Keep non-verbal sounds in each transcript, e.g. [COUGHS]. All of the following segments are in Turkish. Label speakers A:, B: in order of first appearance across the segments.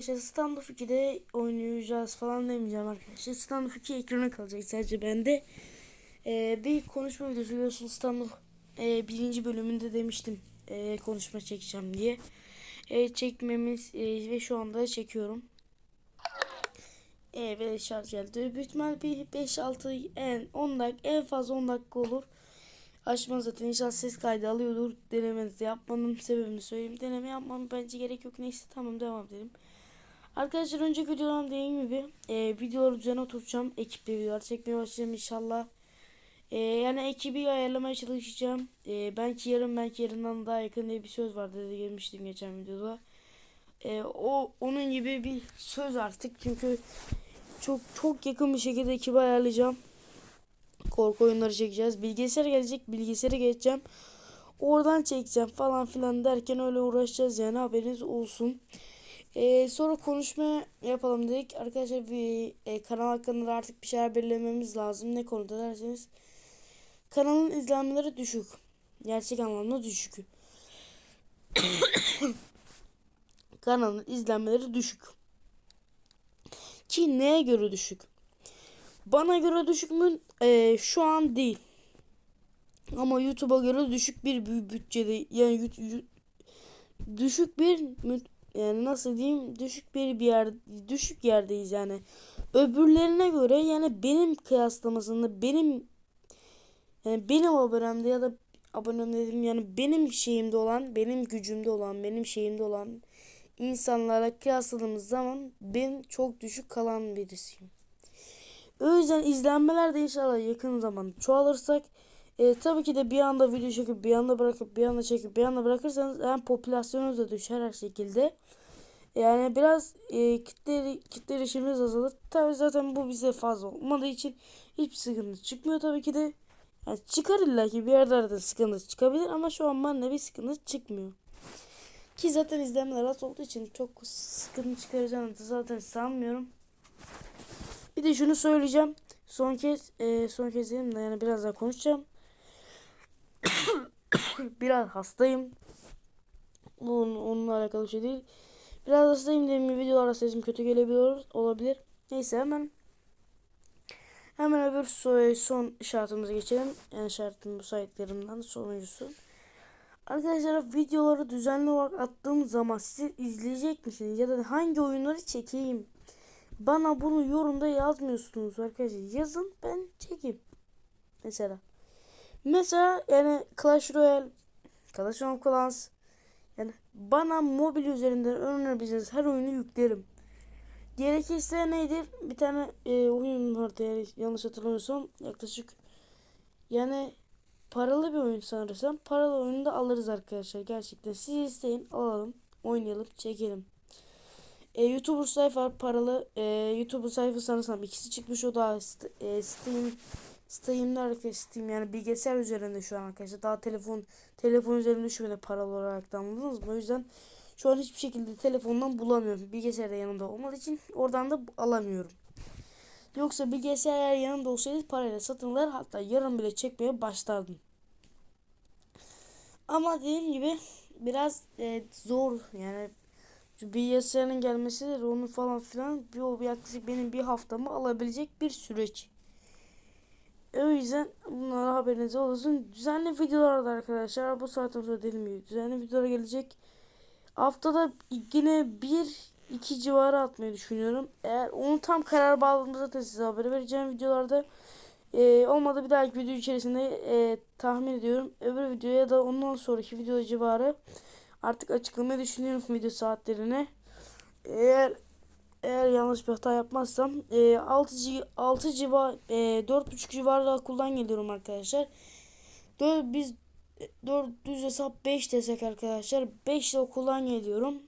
A: İşte Standoff 2'de oynayacağız falan demeyeceğim arkadaşlar. Standoff 2 ekrana kalacak sadece bende. Ee, bir konuşma videosu biliyorsunuz Standoff e, birinci bölümünde demiştim e, konuşma çekeceğim diye. E, çekmemiz e, ve şu anda çekiyorum. E, ve şarj geldi. Büyük bir 5-6 en 10 dakika en fazla 10 dakika olur. Açma zaten inşallah ses kaydı alıyordur. Denemenizi yapmanın sebebini söyleyeyim. Deneme yapmam bence gerek yok. Neyse tamam devam edelim. Arkadaşlar önceki videodan dediğim gibi e, videoları düzene oturtacağım. Ekiple videolar çekmeye başlayacağım inşallah. E, yani ekibi ayarlamaya çalışacağım. E, belki yarın belki yarından daha yakın diye bir söz vardı dedi gelmiştim geçen videoda. E, o onun gibi bir söz artık çünkü çok çok yakın bir şekilde ekibi ayarlayacağım. Korku oyunları çekeceğiz. Bilgisayar gelecek. Bilgisayara geçeceğim. Oradan çekeceğim falan filan derken öyle uğraşacağız yani haberiniz olsun. Ee, sonra konuşma yapalım dedik. Arkadaşlar bir e, kanal hakkında da artık bir şeyler belirlememiz lazım. Ne konuda derseniz. Kanalın izlenmeleri düşük. Gerçek anlamda düşük. [COUGHS] Kanalın izlenmeleri düşük. Ki neye göre düşük? Bana göre düşük mü? Ee, şu an değil. Ama YouTube'a göre düşük bir bü- bütçede yani düşük bir yani nasıl diyeyim düşük bir bir yer düşük yerdeyiz yani. Öbürlerine göre yani benim kıyaslamasında benim yani benim abonemde ya da abonem dedim yani benim şeyimde olan, benim gücümde olan, benim şeyimde olan insanlara kıyasladığımız zaman ben çok düşük kalan birisiyim. O yüzden izlenmeler de inşallah yakın zamanda çoğalırsak e, tabii ki de bir anda video çekip bir anda bırakıp bir anda çekip bir anda bırakırsanız hem popülasyonunuz da düşer her şekilde. Yani biraz e, kitle, kitle erişimimiz azalır. Tabii zaten bu bize fazla olmadığı için hiçbir sıkıntı çıkmıyor tabii ki de. Yani çıkar illa ki bir yerlerde sıkıntı çıkabilir ama şu an bende bir sıkıntı çıkmıyor. Ki zaten izlenmeler az olduğu için çok sıkıntı çıkaracağını da zaten sanmıyorum. Bir de şunu söyleyeceğim. Son kez e, son kez dedim de yani biraz daha konuşacağım. [COUGHS] biraz hastayım. Bunun, onunla alakalı şey değil. Biraz hastayım dedim ki videolarda sesim kötü gelebiliyor olabilir. Neyse hemen hemen öbür son şartımıza geçelim. Yani şartın bu saydıklarımdan sonuncusu. Arkadaşlar videoları düzenli olarak attığım zaman siz izleyecek misiniz? Ya da hangi oyunları çekeyim? Bana bunu yorumda yazmıyorsunuz arkadaşlar. Yazın ben çekeyim. Mesela. Mesela yani Clash Royale, Clash of Clans yani bana mobil üzerinden önerebileceğiniz her oyunu yüklerim. Gerekirse nedir? Bir tane e, oyun vardı yani yanlış hatırlamıyorsam yaklaşık yani paralı bir oyun sanırsam paralı oyunu da alırız arkadaşlar gerçekten. Siz isteyin alalım oynayalım çekelim. E, YouTuber sayfa paralı e, YouTuber sayfa sanırsam ikisi çıkmış o da e, Steam Steam'de arkadaşlar Steam yani bilgisayar üzerinde şu an arkadaşlar daha telefon telefon üzerinde şu paralı olarak da anladınız mı? O yüzden şu an hiçbir şekilde telefondan bulamıyorum. Bilgisayar da yanımda olmadığı için oradan da alamıyorum. Yoksa bilgisayar yanımda olsaydı parayla satın alır hatta yarın bile çekmeye başlardım. Ama dediğim gibi biraz e, zor yani bilgisayarın gelmesi de onu falan filan bir o yaklaşık benim bir haftamı alabilecek bir süreç. O yüzden bunlara haberiniz olsun. Düzenli videolarda arkadaşlar bu saatten sonra dediğim düzenli videolar gelecek. Haftada yine bir iki civarı atmayı düşünüyorum. Eğer onu tam karar bağladığımda zaten size haber vereceğim videolarda. Ee, olmadı bir dahaki video içerisinde e, tahmin ediyorum. Öbür videoya da ondan sonraki video civarı artık açıklamayı düşünüyorum video saatlerine. Eğer eğer yanlış bir hata yapmazsam e, 6, ci- 6 civar e, 4.5 civarında okuldan geliyorum arkadaşlar. 4, biz 4 düz hesap 5 desek arkadaşlar 5 ile okuldan geliyorum.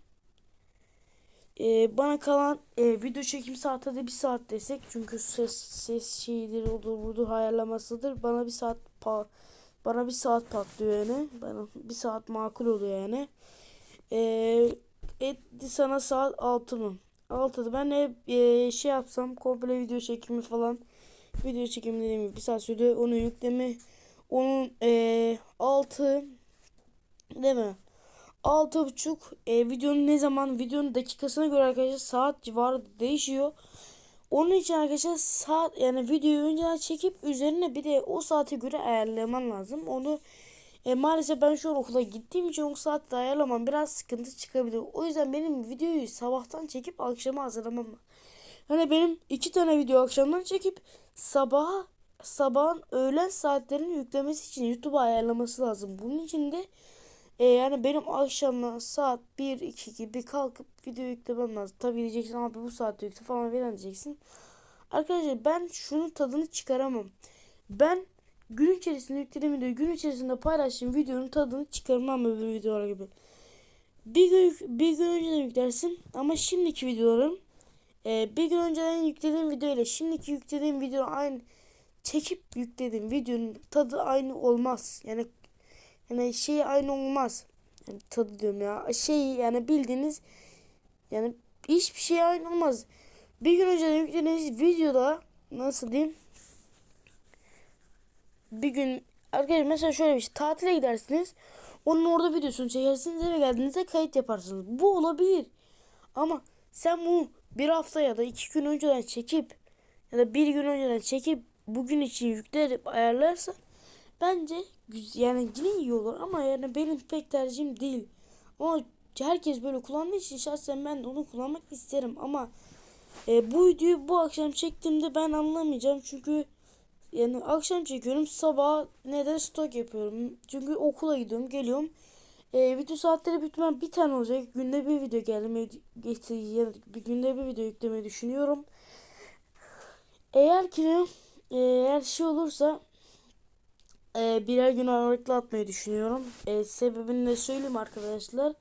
A: E, bana kalan e, video çekim saati de bir saat desek çünkü ses ses şeyidir odur budur ayarlamasıdır bana bir saat pa bana bir saat patlıyor yani bana bir saat makul oluyor yani. E, etti sana saat 6 mı? 6'da ben hep e, şey yapsam komple video çekimi falan video çekimi dediğim gibi bir saat sürdü onu yükleme onun e, 6 değil mi 6.30 e, videonun ne zaman videonun dakikasına göre arkadaşlar saat civarı değişiyor. Onun için arkadaşlar saat yani videoyu önceden çekip üzerine bir de o saate göre ayarlaman lazım. Onu e, maalesef ben şu an okula gittiğim için o saatte ayarlamam biraz sıkıntı çıkabilir. O yüzden benim videoyu sabahtan çekip akşama hazırlamam. Hani benim iki tane video akşamdan çekip sabaha sabahın öğlen saatlerini yüklemesi için YouTube'a ayarlaması lazım. Bunun için de e, yani benim akşamdan saat 1-2 gibi kalkıp video yüklemem lazım. Tabii diyeceksin abi bu saatte yükle falan filan diyeceksin. Arkadaşlar ben şunun tadını çıkaramam. Ben gün içerisinde yüklediğim videoyu gün içerisinde paylaştığım videonun tadını çıkarmam öbür videolar gibi. Bir gün, bir gün önceden yüklersin ama şimdiki videolarım e, bir gün önceden yüklediğim video ile şimdiki yüklediğim video aynı çekip yüklediğim videonun tadı aynı olmaz. Yani yani şey aynı olmaz. Yani tadı diyorum ya. Şey yani bildiğiniz yani hiçbir şey aynı olmaz. Bir gün önceden yüklediğiniz videoda nasıl diyeyim? Bir gün arkadaşlar mesela şöyle bir şey tatile gidersiniz. Onun orada videosunu çekersiniz eve geldiğinizde kayıt yaparsınız. Bu olabilir. Ama sen bunu bir hafta ya da iki gün önceden çekip ya da bir gün önceden çekip bugün için yüklenip ayarlarsan bence yani yine iyi olur ama yani benim pek tercihim değil. Ama herkes böyle kullandığı için şahsen ben de onu kullanmak isterim ama e, bu videoyu bu akşam çektiğimde ben anlamayacağım çünkü yani akşam çekiyorum sabah neden stok yapıyorum çünkü okula gidiyorum geliyorum e, video saatleri bitmem bir tane olacak günde bir video gelmeyi getir bir günde bir video yüklemeyi düşünüyorum eğer ki eğer şey olursa e, birer gün aralıklı atmayı düşünüyorum. E, sebebini de söyleyeyim arkadaşlar.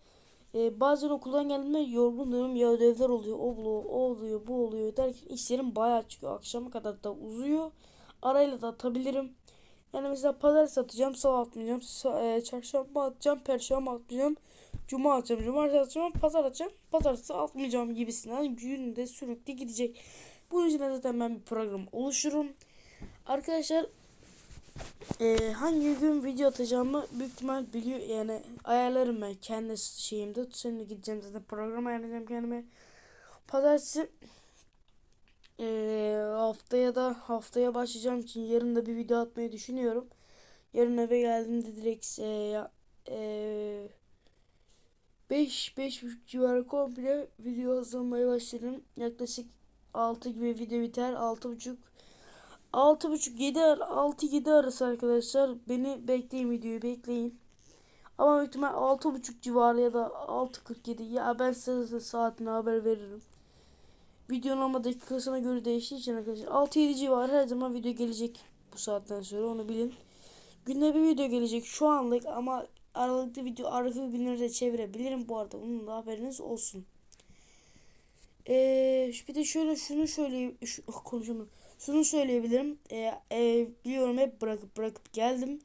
A: E, bazen okuldan geldiğimde yorgunluğum ya ödevler oluyor, o oluyor, o oluyor, bu oluyor derken işlerim bayağı çıkıyor. Akşama kadar da uzuyor. Arayla da atabilirim. Yani mesela pazar satacağım, salı atmayacağım, e, çarşamba atacağım, perşembe atmayacağım, cuma atacağım, cumartesi atacağım, pazar atacağım, pazartesi atmayacağım gibisinden günde sürekli gidecek. Bunun için zaten ben bir program oluştururum. Arkadaşlar e, hangi gün video atacağımı büyük ihtimal biliyor yani ayarlarım ben kendi şeyimde. Şimdi gideceğim zaten program ayarlayacağım kendime. Pazartesi e, haftaya da haftaya başlayacağım için yarın da bir video atmayı düşünüyorum. Yarın eve geldiğimde direkt e, e, 5 5 civarı komple video hazırlamaya başlarım. Yaklaşık 6 gibi video biter. 6.5 6.5 7 6 7 arası arkadaşlar. Beni bekleyin videoyu bekleyin. Ama büyük ihtimal 6.5 civarı ya da 6.47 ya ben size saatini haber veririm. Videonun ama dakikasına göre değiştiği için arkadaşlar 6-7 civarı her zaman video gelecek bu saatten sonra onu bilin. Günde bir video gelecek şu anlık ama aralıklı video arka günleri de çevirebilirim bu arada bunun da haberiniz olsun. Ee, bir de şöyle şunu şöyle şu, oh, konuşamıyorum. Şunu söyleyebilirim. Ee, e, biliyorum hep bırakıp bırakıp geldim.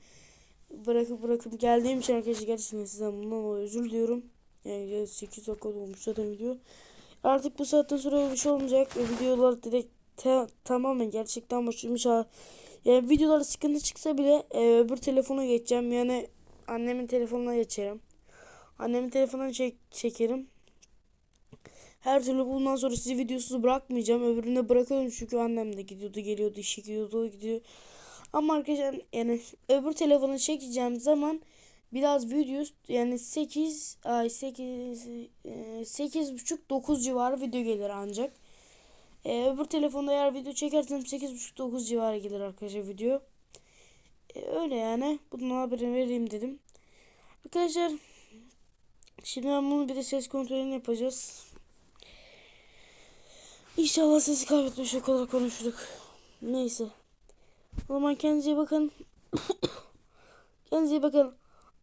A: Bırakıp bırakıp geldiğim için arkadaşlar gerçekten sizden bundan özür diliyorum. Yani 8 dakika olmuş zaten video. Artık bu saatten sonra bir şey olmayacak. Videolar direkt te, tamamen gerçekten başlamış. Yani videolar sıkıntı çıksa bile e, öbür telefona geçeceğim. Yani annemin telefonuna geçerim. Annemin telefonuna çek, çekerim. Her türlü bundan sonra sizi videosuz bırakmayacağım. Öbüründe bırakıyorum çünkü annem de gidiyordu geliyordu işe gidiyordu gidiyor. Ama arkadaşlar yani öbür telefonu çekeceğim zaman biraz video yani 8 ay 8 8 buçuk 9 civarı video gelir ancak. Ee, öbür telefonda eğer video çekersem 8 buçuk 9 civarı gelir arkadaşlar video. Ee, öyle yani. Bunun haberini vereyim dedim. Arkadaşlar şimdi ben bunu bir de ses kontrolünü yapacağız. İnşallah sesi kaybetmiş o kadar konuştuk. Neyse. O zaman kendinize bakın. [COUGHS] kendinize bakın.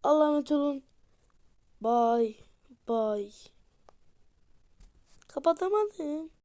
A: Allah'a emanet olun. Bye. Bye. Kapatamadım.